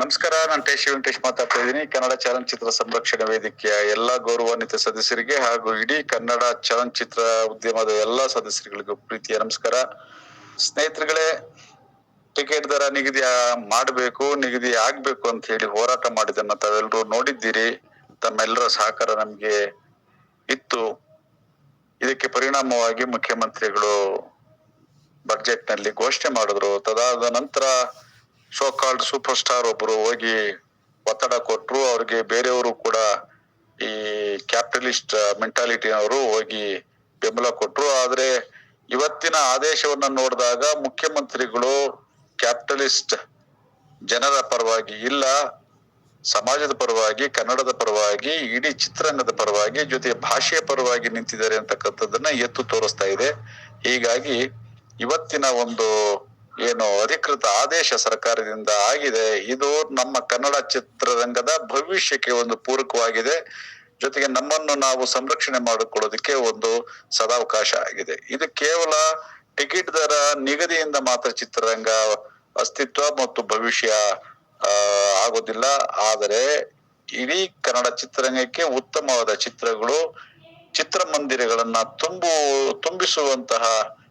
ನಮಸ್ಕಾರ, ನಾನು ಟೇಶಿ ವೆಂಕಟೇಶ್ ಮಾತಾಡ್ತಾ ಇದ್ದೀನಿ. ಕನ್ನಡ ಚಲನಚಿತ್ರ ಸಂರಕ್ಷಣಾ ವೇದಿಕೆಯ ಎಲ್ಲಾ ಗೌರವಾನ್ವಿತ ಸದಸ್ಯರಿಗೆ ಹಾಗೂ ಇಡೀ ಕನ್ನಡ ಚಲನಚಿತ್ರ ಉದ್ಯಮದ ಎಲ್ಲಾ ಸದಸ್ಯರಿಗಳಿಗೂ ಪ್ರೀತಿಯ ನಮಸ್ಕಾರ. ಸ್ನೇಹಿತರುಗಳೇ, ಟಿಕೆಟ್ ದರ ನಿಗದಿ ಮಾಡಬೇಕು, ನಿಗದಿ ಆಗ್ಬೇಕು ಅಂತ ಹೇಳಿ ಹೋರಾಟ ಮಾಡಿದನ್ನ ತಾವೆಲ್ಲರೂ ನೋಡಿದ್ದೀರಿ. ತಮ್ಮೆಲ್ಲರ ಸಹಕಾರ ನಮ್ಗೆ ಇತ್ತು. ಇದಕ್ಕೆ ಪರಿಣಾಮವಾಗಿ ಮುಖ್ಯಮಂತ್ರಿಗಳು ಬಜೆಟ್ನಲ್ಲಿ ಘೋಷಣೆ ಮಾಡಿದ್ರು. ತದಾದ ನಂತರ ಶೋ ಕಾಲ್ಡ್ ಸೂಪರ್ ಸ್ಟಾರ್ ಒಬ್ರು ಹೋಗಿ ಒತ್ತಡ ಕೊಟ್ಟರು ಅವ್ರಿಗೆ ಬೇರೆಯವರು ಕೂಡ ಈ ಕ್ಯಾಪಿಟಲಿಸ್ಟ್ ಮೆಂಟಾಲಿಟಿನವರು ಹೋಗಿ ಬೆಂಬಲ ಕೊಟ್ಟರು ಆದ್ರೆ ಇವತ್ತಿನ ಆದೇಶವನ್ನ ನೋಡಿದಾಗ ಮುಖ್ಯಮಂತ್ರಿಗಳು ಕ್ಯಾಪಿಟಲಿಸ್ಟ್ ಜನರ ಪರವಾಗಿ ಇಲ್ಲ, ಸಮಾಜದ ಪರವಾಗಿ, ಕನ್ನಡದ ಪರವಾಗಿ, ಇಡೀ ಚಿತ್ರರಂಗದ ಪರವಾಗಿ, ಜೊತೆ ಭಾಷೆಯ ಪರವಾಗಿ ನಿಂತಿದ್ದಾರೆ ಅಂತಕ್ಕಂಥದ್ದನ್ನ ಎತ್ತು ತೋರಿಸ್ತಾ ಇದೆ. ಹೀಗಾಗಿ ಇವತ್ತಿನ ಒಂದು ಏನು ಅಧಿಕೃತ ಆದೇಶ ಸರ್ಕಾರದಿಂದ ಆಗಿದೆ. ಇದು ನಮ್ಮ ಕನ್ನಡ ಚಿತ್ರರಂಗದ ಭವಿಷ್ಯಕ್ಕೆ ಒಂದು ಪೂರಕವಾಗಿದೆ. ಜೊತೆಗೆ ನಮ್ಮನ್ನು ನಾವು ಸಂರಕ್ಷಣೆ ಮಾಡಿಕೊಳ್ಳೋದಕ್ಕೆ ಒಂದು ಸದಾವಕಾಶ ಆಗಿದೆ. ಇದು ಕೇವಲ ಟಿಕೆಟ್ ದರ ನಿಗದಿಯಿಂದ ಮಾತ್ರ ಚಿತ್ರರಂಗ ಅಸ್ತಿತ್ವ ಮತ್ತು ಭವಿಷ್ಯ ಆಗೋದಿಲ್ಲ. ಆದರೆ ಇಡೀ ಕನ್ನಡ ಚಿತ್ರರಂಗಕ್ಕೆ ಉತ್ತಮವಾದ ಚಿತ್ರಗಳು, ಚಿತ್ರಮಂದಿರಗಳನ್ನ ತುಂಬು, ತುಂಬಿಸುವಂತಹ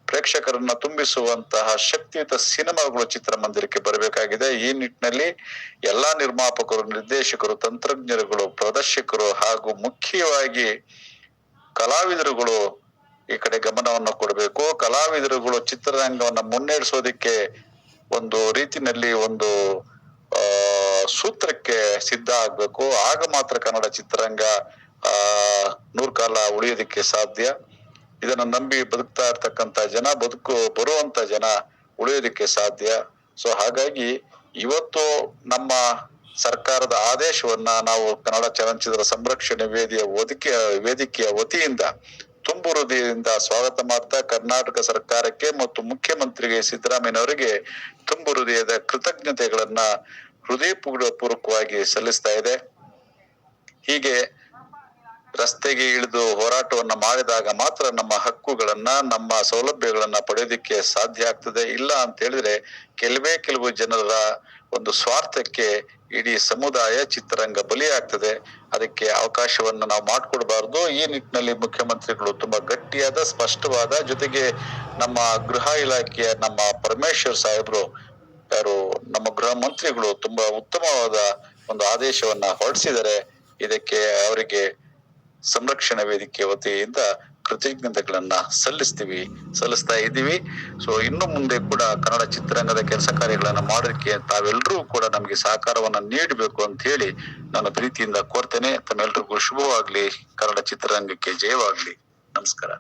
ಪ್ರೇಕ್ಷಕರನ್ನ ತುಂಬಿಸುವಂತಹ ಶಕ್ತಿಯುತ ಸಿನಿಮಾಗಳು ಚಿತ್ರಮಂದಿರಕ್ಕೆ ಬರಬೇಕಾಗಿದೆ. ಈ ನಿಟ್ಟಿನಲ್ಲಿ ಎಲ್ಲಾ ನಿರ್ಮಾಪಕರು, ನಿರ್ದೇಶಕರು, ತಂತ್ರಜ್ಞರುಗಳು, ಪ್ರದರ್ಶಕರು ಹಾಗೂ ಮುಖ್ಯವಾಗಿ ಕಲಾವಿದರುಗಳು ಈ ಕಡೆ ಗಮನವನ್ನು ಕೊಡಬೇಕು. ಕಲಾವಿದರುಗಳು ಚಿತ್ರರಂಗವನ್ನು ಮುನ್ನಡೆಸೋದಕ್ಕೆ ಒಂದು ರೀತಿನಲ್ಲಿ ಒಂದು ಸೂತ್ರಕ್ಕೆ ಸಿದ್ಧ ಆಗ್ಬೇಕು. ಆಗ ಮಾತ್ರ ಕನ್ನಡ ಚಿತ್ರರಂಗ, ಆ, ನೂರ್ಕಾಲ ಉಳಿಯೋದಿಕ್ಕೆ ಸಾಧ್ಯ. ಇದನ್ನ ನಂಬಿ ಬದುಕ್ತಾ ಇರ್ತಕ್ಕಂತ ಜನ, ಬದುಕು ಬರುವಂತ ಜನ ಉಳಿಯೋದಿಕ್ಕೆ ಸಾಧ್ಯ. ಸೊ ಹಾಗಾಗಿ ಇವತ್ತು ನಮ್ಮ ಸರ್ಕಾರದ ಆದೇಶವನ್ನ ನಾವು ಕನ್ನಡ ಚಲನಚಿತ್ರ ಸಂರಕ್ಷಣೆ ವೇದಿಯ ಒದಕೆ ವೇದಿಕೆಯ ವತಿಯಿಂದ ತುಂಬು ಹೃದಯದಿಂದ ಸ್ವಾಗತ ಮಾಡ್ತಾ ಕರ್ನಾಟಕ ಸರ್ಕಾರಕ್ಕೆ ಮತ್ತು ಮುಖ್ಯಮಂತ್ರಿಗೆ ಸಿದ್ದರಾಮಯ್ಯನವರಿಗೆ ತುಂಬು ಹೃದಯದ ಕೃತಜ್ಞತೆಗಳನ್ನ ಹೃದಯ ಪೂರ್ವಕವಾಗಿ ಸಲ್ಲಿಸ್ತಾ ಇದೆ. ಹೀಗೆ ರಸ್ತೆಗೆ ಇಳಿದು ಹೋರಾಟವನ್ನ ಮಾಡಿದಾಗ ಮಾತ್ರ ನಮ್ಮ ಹಕ್ಕುಗಳನ್ನ, ನಮ್ಮ ಸೌಲಭ್ಯಗಳನ್ನ ಪಡೆಯೋದಿಕ್ಕೆ ಸಾಧ್ಯ ಆಗ್ತದೆ. ಇಲ್ಲ ಅಂತ ಹೇಳಿದ್ರೆ ಕೆಲವೇ ಕೆಲವು ಜನರ ಒಂದು ಸ್ವಾರ್ಥಕ್ಕೆ ಇಡೀ ಸಮುದಾಯ ಚಿತ್ರರಂಗ ಬಲಿಯಾಗ್ತದೆ ಅದಕ್ಕೆ ಅವಕಾಶವನ್ನು ನಾವು ಮಾಡಿಕೊಡಬಾರ್ದು. ಈ ನಿಟ್ಟಿನಲ್ಲಿ ಮುಖ್ಯಮಂತ್ರಿಗಳು ತುಂಬಾ ಗಟ್ಟಿಯಾದ, ಸ್ಪಷ್ಟವಾದ ಜೊತೆಗೆ ನಮ್ಮ ಗೃಹ ಇಲಾಖೆಯ ನಮ್ಮ ಪರಮೇಶ್ವರ್ ಸಾಹೇಬ್ರು ಯಾರು, ನಮ್ಮ ಗೃಹ ಮಂತ್ರಿಗಳು ತುಂಬಾ ಉತ್ತಮವಾದ ಒಂದು ಆದೇಶವನ್ನ ಹೊರಡಿಸಿದರೆ ಇದಕ್ಕೆ ಅವರಿಗೆ ಸಂರಕ್ಷಣಾ ವೇದಿಕೆ ವತಿಯಿಂದ ಕೃತಜ್ಞತೆಗಳನ್ನ ಸಲ್ಲಿಸ್ತೀವಿ, ಸಲ್ಲಿಸ್ತಾ ಇದ್ದೀವಿ. ಸೊ ಇನ್ನು ಮುಂದೆ ಕೂಡ ಕನ್ನಡ ಚಿತ್ರರಂಗದ ಕೆಲಸ ಕಾರ್ಯಗಳನ್ನ ಮಾಡೋದಕ್ಕೆ ತಾವೆಲ್ಲರೂ ಕೂಡ ನಮಗೆ ಸಹಕಾರವನ್ನ ನೀಡಬೇಕು ಅಂತ ಹೇಳಿ ನಾನು ಪ್ರೀತಿಯಿಂದ ಕೋರ್ತೇನೆ. ತಮ್ಮೆಲ್ರಿಗೂ ಶುಭವಾಗ್ಲಿ. ಕನ್ನಡ ಚಿತ್ರರಂಗಕ್ಕೆ ಜಯವಾಗ್ಲಿ. ನಮಸ್ಕಾರ.